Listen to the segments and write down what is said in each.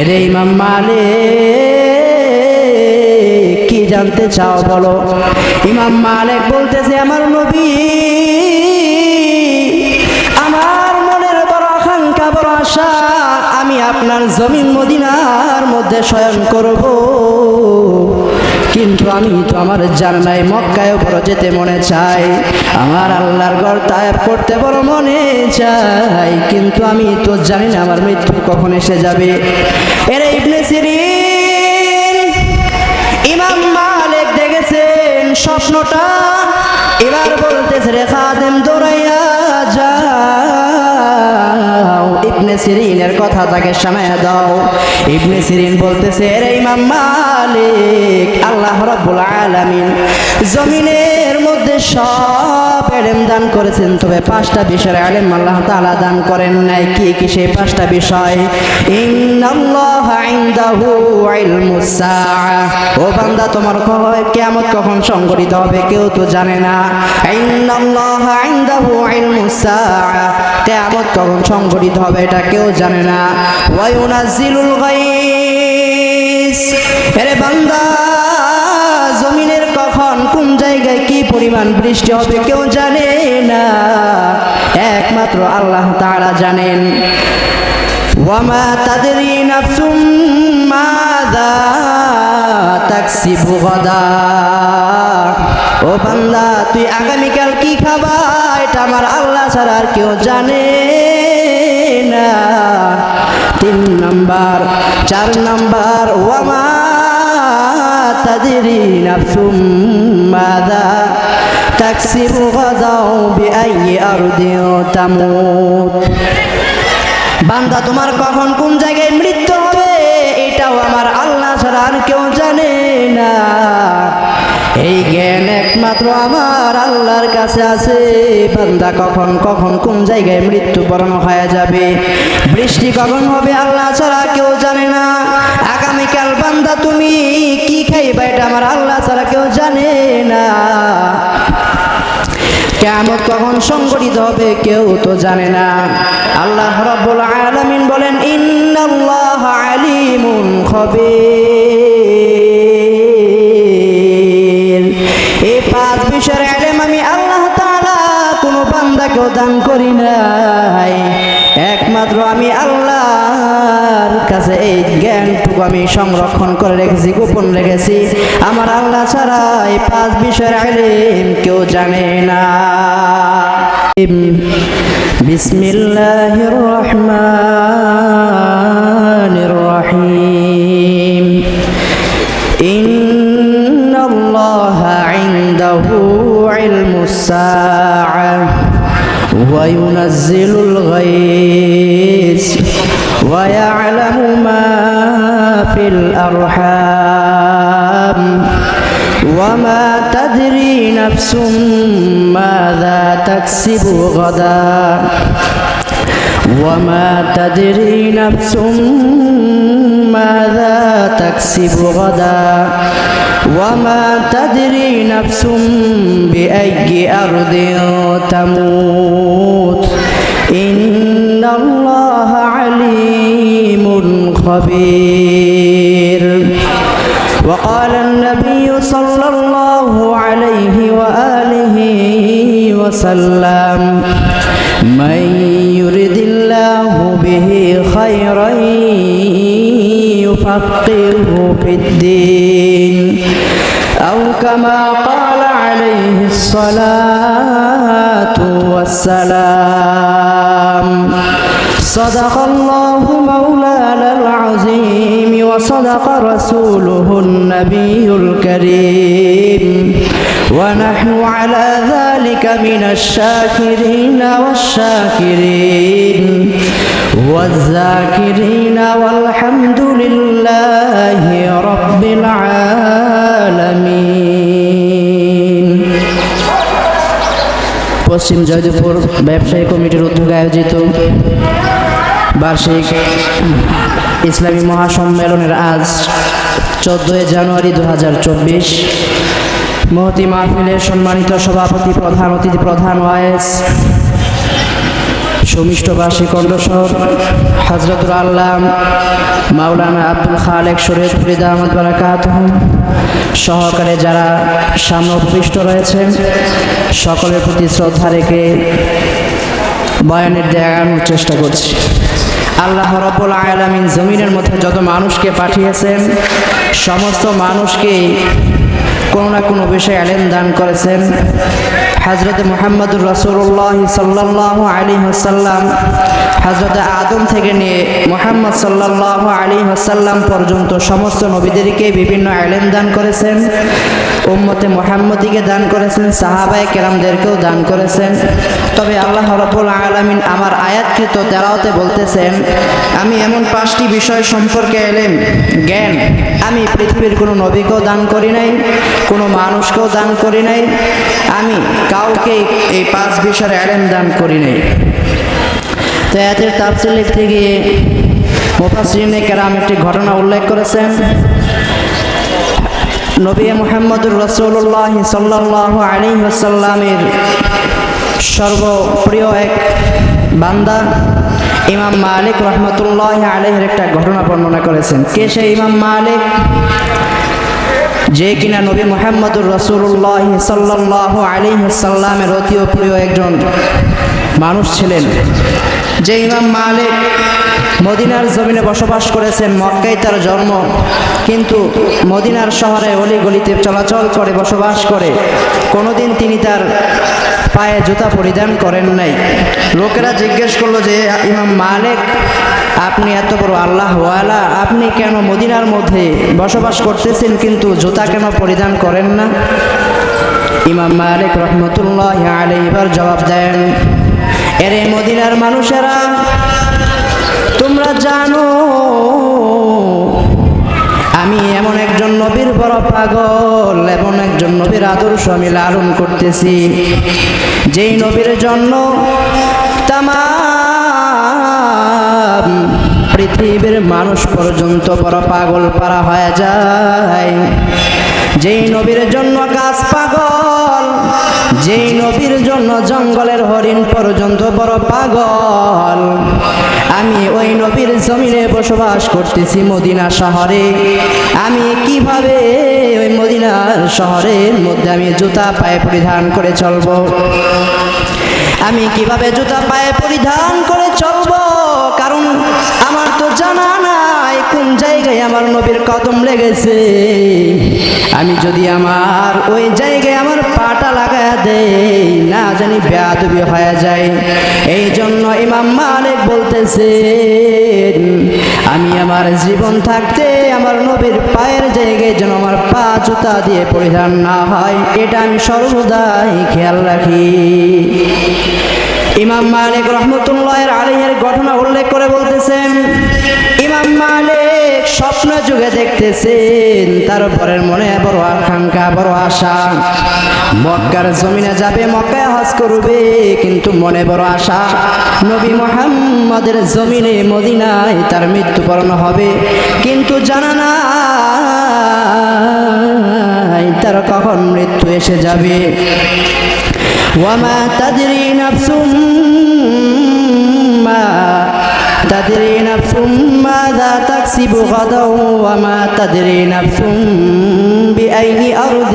এরে ইমাম মালিক, কি জানতে চাও বলো? ইমাম মালিক বলতেছে, আমার নবী, আমার মনের বড় আকাঙ্ক্ষা, বড় আশা, আমি আপনার জমিন মদিনার মধ্যে শয়ন করব। কিন্তু আমি তো আমার জানাই মক্কায় বড় যেতে মনে চাই। আমার আল্লাহর ঘর তায়েব করতে বড় মনে চাই। কিন্তু আমি তো জানি না আমার মৃত্যু কখন এসে যাবে। এর ইবনে সিরিন, ইমাম মালিক দেখেছেন স্বপ্নটা। এবার বলতেছে রে খাদেম, দৌড়াইয়া ইবনে সিরিনের কথা তাকে শোনায় দাও। ইবনে সিরিন বলতেছে রে ইমাম আল্লাহ রাব্বুল আলামিন জমিনের মধ্যে সব এলেম দান করেছেন। তবে পাঁচটা বিষয়ের আলেম আল্লাহ তাআলা দান করেন নাই। কি কি সেই পাঁচটা বিষয়? ইন্নাল্লাহ ইনদাহু ইলমুস সাআ ও বান্দা, তোমার কিয়ামত কখন সংঘটিত হবে কেউ তো জানে না। ইন্নাল্লাহ ইনদাহু ইলমুস সাআ কিয়ামত কখন সংঘটিত হবে এটা কেউ জানে না। ওয়া ইউনাজ্জিলুল আরে বান্দা, জমিনের কখন, কোন জায়গায় কি পরিমাণ বৃষ্টি হবে কেউ জানে না। একমাত্র আল্লাহ তাআলা জানেন। ওয়ামা তাদরি নাফসুম মাযা তাকসিবু ও বান্দা, তুই আগামীকাল কি খাবা? এটা আমার আল্লাহ ছাড়া আর কেউ জানে না। তিন নাম্বার, চার নাম্বার, ওয়ামা তাদরি নাফসুম মাযা তাকসিবু গাদা বিআইয়ি আরদিন তামুত বান্দা, তোমার কখন কোন জায়গায় মৃত্যু হবে? এটাও আমার আল্লাহ ছাড়া আর কেউ জানে না। এই জ্ঞান একমাত্র আমার আল্লাহর কাছে আছে। বান্দা, কখন কখন কোন জায়গায় মৃত্যুবরণ হয়ে যাবে? বৃষ্টি কখন হবে আল্লাহ ছাড়া কেউ জানে না। আগামীকাল বান্দা তুমি কি খাইবা এটা আমার আল্লাহ ছাড়া কেউ জানে না। কেমন কখন সংগঠিত হবে কেউ তো জানে না। আল্লাহ রব্বুল আলামিন বলেন, ইন্নাল্লাহ আলিমুন খবীর। আমি সংরক্ষণ করে রেখেছি, গোপন রেখেছি। আমার আল্লাহ ছাড়া এই পাঁচ বিষয়ের আলিম কেউ জানে না। বিসমিল্লাহির রহমানির تكسب غدا. وما تدري نفس ماذا تكسب غدا. وما تدري نفس بأي أرض تموت. إن الله عليم خبير. وقال النبي صلى الله وسلم. من يرد الله به خيرا يفقهه في الدين. أو كما قال عليه الصلاة والسلام. صدق الله مولانا العظيم وصدق رسوله النبي الكريم. ونحن على ذلك من الشاكرين والشاكرين والذاكرين والحمد لله رب العالمين পশ্চিম জয়দেবপুর ব্যবসায়ী কমিটির উদ্যোগে আয়োজিত বার্ষিক ইসলামী মহাসম্মেলনের আজ চোদ্দোই জানুয়ারি দু হাজার চব্বিশ মহতি মাহফিলের সম্মানিত সভাপতি প্রধান অতিথি প্রধান ওয়াইস সুমিষ্টবাসী কণ্ঠস্বর হজরতুল আল্লাহ মাওলানা আব্দুল খালেক শরীফ ফরিদা আহমদ বারাকাত, সহকারে যারা সামনে উপবিষ্ট রয়েছেন, সকলের প্রতি শ্রদ্ধা রেখে বয়ানের দেখানোর চেষ্টা করছি। আল্লাহ রব্বুল আলামিন জমিনের মধ্যে যত মানুষকে পাঠিয়েছেন, সমস্ত মানুষকে কোনো না কোনো বিষয়ে আলেম দান করেছেন। হজরত মোহাম্মদুর রসুল্লাহ সাল্লাহ আলী হাসাল্লাম হজরত আদম থেকে নিয়ে মোহাম্মদ সাল্লাহ আলী হাসাল্লাম পর্যন্ত সমস্ত নবীদেরকে বিভিন্ন আলেম দান করেছেন, উম্মতে মোহাম্মদীকে দান করেছেন, সাহাবায় কেরামদেরকেও দান করেছেন। তবে আল্লাহ রব্বুল আলামিন আমার আয়াতকৃত তেরাওতে বলতেছেন, আমি এমন পাঁচটি বিষয় সম্পর্কে এলেম, জ্ঞান, আমি পৃথিবীর কোনো নবীকেও দান করি নাই, কোনো মানুষকেও দান করি নাই, আমি কাউকে এই পাঁচ বিষয়ের এলেম দান করি নাই। তো এতের তাফসিল লিখতে গিয়ে মুফাসরিনে কেরাম একটি ঘটনা উল্লেখ করেছেন। নবী মোহাম্মদুর রসুল্লাহ সাল্লাহ আলী সাল্লামের সর্বপ্রিয় এক বান্দা, ইমাম মালিক রহমতুল্লাহ আলহের একটা ঘটনা বর্ণনা করেছেন। কে সে ইমাম মালিক? যে কিনা নবী মোহাম্মদুর রসুল্লাহ সাল্লাহ আলী সাল্লামের অতি প্রিয় একজন মানুষ ছিলেন। যে ইমাম মালিক মদিনার জমিনে বসবাস করেছেন মক্কাই তার জন্ম। কিন্তু মদিনার শহরে অলি গলিতে চলাচল করে, বসবাস করে। কোনোদিন তিনি তার পায়ে জুতা পরিধান করেন নাই। লোকেরা জিজ্ঞেস করল যে ইমাম মালিক, আপনি এত বড় আল্লাহ ওয়ালা আপনি কেন মদিনার মধ্যে বসবাস করতেছেন কিন্তু জুতা কেন পরিধান করেন না? ইমাম মালিক রহমতুল্লাহ আলী এবার জবাব দেন, এরে মদিনার মানুষেরা, তোমরা জানো, আমি এমন একজন নবীর বড় পাগল। একজন নবীর আদর্শ আমি লালন করতেছি। যেই নবীর জন্য তামাম পৃথিবীর মানুষ পর্যন্ত বড় পাগল পারা হয়ে যায়। যেই নবীর জন্য গাছ পাগল যেই নবীর জন্য জঙ্গলের হরিণ পর্যন্ত বড় পাগল, আমি ওই নবীর জমিনে বসবাস করতেছি মদিনা শহরে। আমি কীভাবে ওই মদিনার শহরের মধ্যে আমি জুতা পায়ে পরিধান করে চলব? আমি কীভাবে জুতা পায়ে পরিধান করে চলব? কারণ আমার তো জানা নাই কোন জায়গায় আমার নবীর কদম লেগেছে। আমি যদি আমার ওই জায়গায় আমার পাটা লাগায় দেই, না জানি বেয়াদবি হয়ে যায়। এই জন্য ইমাম মালিক বলতেছে আমি আমার জীবন থাকতে আমার নবীর পায়ের জায়গায় যেন আমার পা জুতা দিয়ে পরিধান না হয়, এটা আমি সর্বদাই খেয়াল রাখি। ইমাম মালিক রহমতুল্লাহের আলিহের ঘটনা উল্লেখ করে বলতেছেন, ইমাম মালিক স্বপ্ন যুগে দেখতেছেন তার মনে বড় আকাঙ্ক্ষা, বড় আশা। মক্কার জমিনে যাবে, মক্কায় হজ করবে, কিন্তু মনে বড় আশা, নবী মোহাম্মদের জমিনে মদিনায় তার মৃত্যুবরণ হবে। কিন্তু জানা না তার কখন মৃত্যু এসে যাবে। ওয়ামা তাদের মা তাদের تكسب غدا وما تدري نفس بأي أرض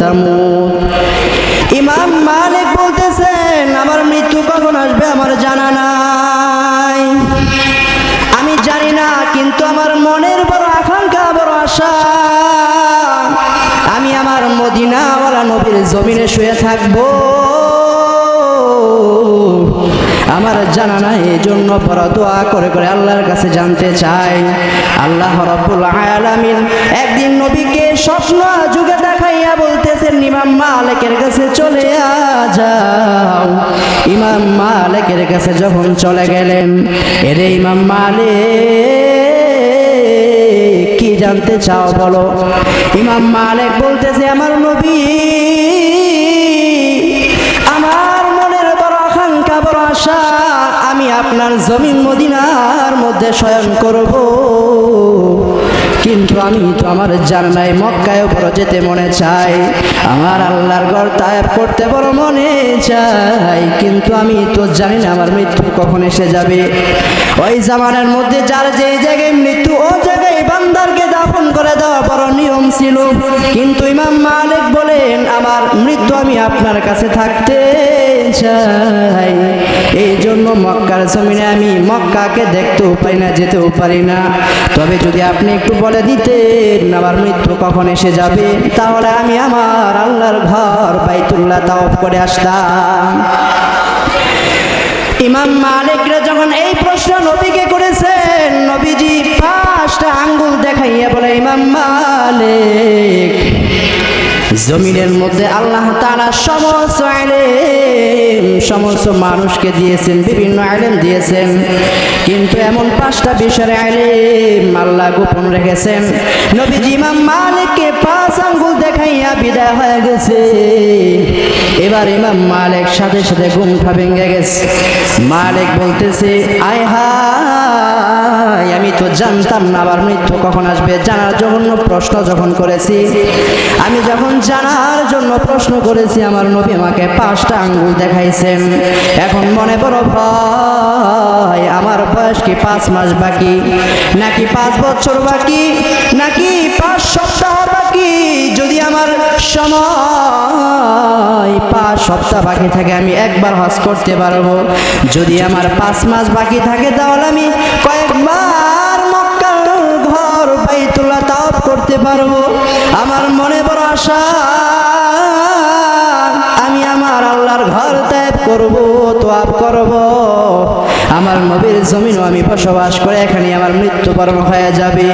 تموت ইমাম মালিক বলতেছেন আমার মৃত্যু কখন আসবে আমার জানা নাই আমি জানি না কিন্তু আমার মনের বড় আকাঙ্ক্ষা বড় আশা আমি আমার মদিনাওয়ালা নবীর জমিনে শুয়ে থাকবো আমার জানা নাই, এই জন্য বড় দোয়া করে করে আল্লাহর কাছে জানতে চাই। আল্লাহ রব্বুল আলামিন একদিন নবীকে স্বপ্ন যুগে দেখাইয়া বলতেছেন, ইমাম মালিকের কাছে চলে যাও। ইমাম মালিকের কাছে যখন চলে গেলেন, এরে ইমাম মালিক, কি জানতে চাও বলো? ইমাম মালিক বলতেছে, আমার নবী মধ্যে শয়ন করব। কিন্তু আমি তো আমার জানাই মক্কায় বড় যেতে মনে চাই। আমার আল্লাহর ঘর তায়েব করতে বড় মনে চাই। কিন্তু আমি তো জানি না আমার মৃত্যু কখন এসে যাবে। ওই জামানের মধ্যে যার যে জায়গায় মৃত্যু, ও জায়গায় বান্দারকে দাফন করে দেওয়া বড় নিয়ম ছিল। কিন্তু ইমাম মালিক বলেন, আমার মৃত্যু আমি আপনার কাছে থাকতে চাই। এই জন্য মক্কার জমিনে আমি মক্কাকে দেখতেও পারি না, যেতেও পারি না। তবে যদি আপনি একটু বলে দিতেন, আমার মৃত্যু কখন এসে যাবে? তাহলে আমি আমার আল্লাহর ঘর বাইতুল্লাহ তাও করে আসতাম। ইমাম মালিকরা যখন এই প্রশ্ন নবীকে করেছেন, নবীজি পাঁচটা আঙ্গুল দেখাইয়া বলে, ইমাম মালিক জমিনের মধ্যে আল্লাহ তারা সমস্ত আইলেম সমস্ত মানুষকে দিয়েছেন, বিভিন্ন আইলেম দিয়েছেন। কিন্তু এমন পাঁচটা বিষয়ের আইলেম আল্লাহ গোপন রেখেছেন। নবীজি ইমাম মালিককে পাঁচ আঙ্গুল দেখাইয়া বিদায় হয়ে গেছে। এবার ইমাম মালিক সাথে সাথে ঘুমটা ভেঙে গেছে। মালিক বলতেছে, আয় হায়, আমি তো জানতাম না আবার মৃত্যু কখন আসবে। জানার জন্য প্রশ্ন যখন করেছি, আমি যখন জানার জন্য প্রশ্ন করেছি, আমার নবী আমাকে পাঁচটা আঙ্গুল দেখাইছেন। এখন মনে বড় ভয় আমার বয়স কি পাঁচ মাস বাকি? নাকি পাঁচ বছর বাকি? নাকি পাঁচ সপ্তাহ বাকি? যদি আমার সময় পাঁচ সপ্তাহ বাকি থাকে, আমি একবার হজ করতে পারব। যদি আমার পাঁচ মাস বাকি থাকে, তাহলে আমি কয়েকবার পারব? আমার মনে বড় আশা, আমি আমার আল্লাহর ঘর ত্যাগ করব, তোয়াব করব। আমার নবীর জমিনও আমি বসবাস করে এখানে আমার মৃত্যুবরণ হয়ে যাবে।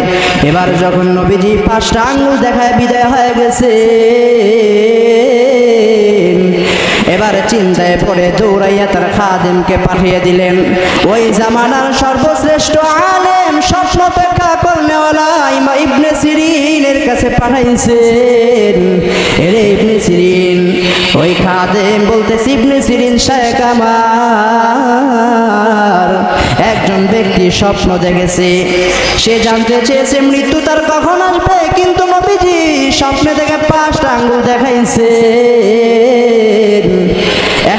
এবার যখন নবীজি পাঁচটা আঙ্গুল দেখায় বিদায় হয়ে গেছে, এবার চিন্তায় পড়ে দৌড়াইয়া তার খাদেমকে পাঠিয়ে দিলেন। ওই জামানার সর্বশ্রেষ্ঠ আলেম স্বপ্ন অপেক্ষা করনেওয়ালা পাঠাইছেন ওই খাদেম বলতেছে, ইবনে সিরিন শেখ আমার। একজন ব্যক্তি স্বপ্ন দেখেছে, সে জানতে চেয়েছে, মৃত্যু তার কখন আসবে? কিন্তু নবীজি স্বপ্নে দেখে পাঁচটা আঙ্গুল দেখাইছে।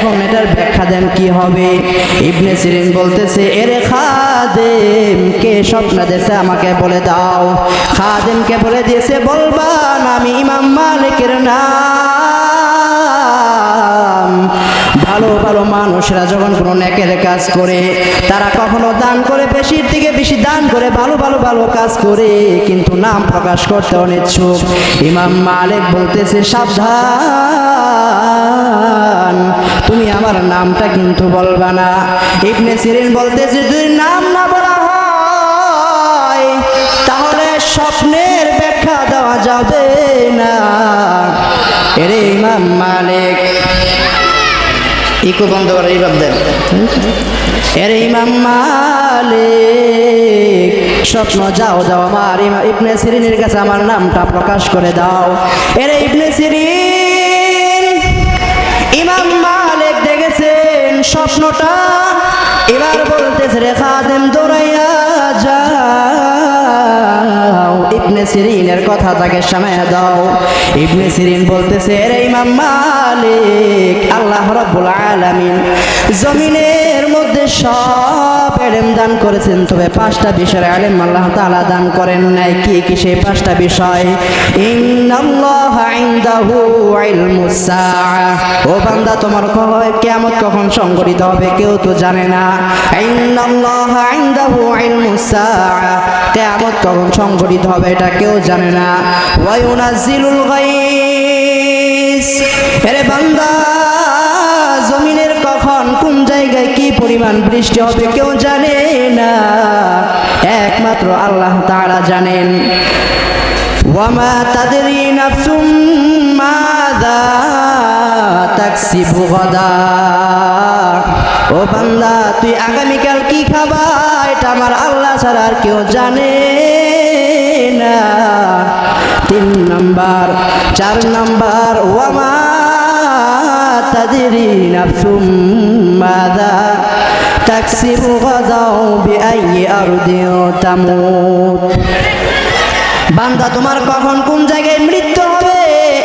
এখন এটার ব্যাখ্যা দেন কি হবে? ইবনে সিরিন বলতেছে, এরে খাদেম, কে স্বপ্ন দেশে আমাকে বলে দাও। খাদেমকে বলে দিয়েছে, বলবা না আমি ইমাম মালিকের নাম। ভালো ভালো মানুষরা যখন কোনো নেকের কাজ করে, তারা কখনো দান করে, বেশির থেকে বেশি দান করে, ভালো ভালো ভালো কাজ করে, কিন্তু নাম প্রকাশ করতে অনিচ্ছুক। ইমাম মালিক বলতেছে, সাবধান, তুমি আমার নামটা কিন্তু বলবা না। ইবনে সিরিন বলতেছে, যদি নাম না বলা হয়, তাহলে স্বপ্নের ব্যাখ্যা দেওয়া যাবে না। এরে ইমাম মালিক ইকো বন্ধ করে এইভাবে দেন। এর ইমাম মালিক, স্বপ্ন যাও যাও আমার ইমা- ইবনে সিরিনের কাছে আমার নামটা প্রকাশ করে দাও। এর ইবনে সিরিন, ইমাম মালিক দেখেছেন স্বপ্নটা, এবার বলতেছে রে খাদেম দৌড়াইয়া যাও ইবনে সিরিনের কথা তাকে সামনে দাও। ইবনে সিরিন বলতেছে রে ইমাম মালিক, আল্লাহ রাব্বুল আলামিন জমিনের মধ্যে সব এলেম দান করেছেন। তবে পাঁচটা বিষয়ের আলেম আল্লাহ তাআলা দান করেন নাই। কি কি সেই পাঁচটা বিষয়? ও বান্দা, তোমার কিয়ামত কখন সংঘটিত হবে কেউ তো জানে না। কিয়ামত কখন সংঘটিত হবে এটা কেউ জানে না। ওয়া ইউনাজ্জিলুল গায়স আরে বান্দা, জমিনের কখন কোন জায়গায় পরিমাণ বৃষ্টি হবে, কেউ জানে না। একমাত্র আল্লাহ তাআলা জানেন। ওয়ামা তাদরি ও বান্দা, তুই আগামীকাল কি খাবা? এটা আমার আল্লাহ ছাড়া আর কেউ জানে না। তিন নাম্বার, চার নাম্বার, ওয়ামা তাদরি নাফসুম মাযা তাকসিবু গাদা বিআইয়ি আরদিন তামুত বান্দা, তোমার কখন কোন জায়গায় মৃত্যু হবে?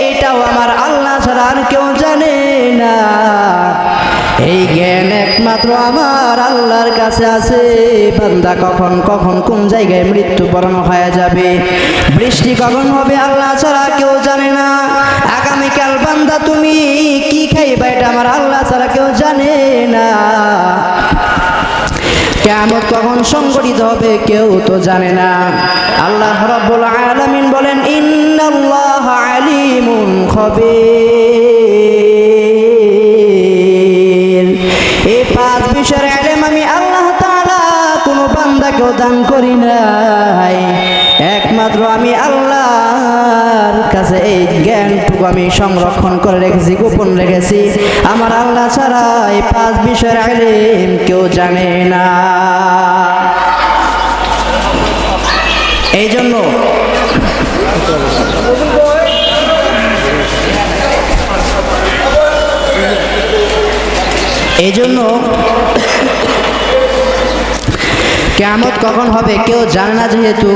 এটাও আমার আল্লাহ ছাড়া আর কেউ জানে না। এই জ্ঞান একমাত্র আমার আল্লাহর কাছে আছে। বান্দা, কখন কখন কোন জায়গায় মৃত্যুবরণ হয়ে যাবে? বৃষ্টি কখন হবে আল্লাহ ছাড়া কেউ জানে না। খাইবা এটা আমার আল্লাহ ছাড়া কেউ জানে না। কেমন কখন সংগঠিত হবে কেউ তো জানে না। আল্লাহ রাব্বুল আলামিন বলেন, ইন্নাল্লাহ আলিমুন খবীর। এই পাঁচ বিষয়ের ইলম আমি আল্লাহ তাআলা কোনো বান্দাকেও দান করি নাই। একমাত্র আমি আল্লাহর কাছে এই জ্ঞানটুকু আমি সংরক্ষণ করে রেখেছি, গোপন রেখেছি। আমার আল্লাহ ছাড়া এই পাঁচ বিষয়ের আইলেম কেউ জানে না। এই জন্য এই জন্য কেমত কখন হবে কেউ জানে না যেহেতু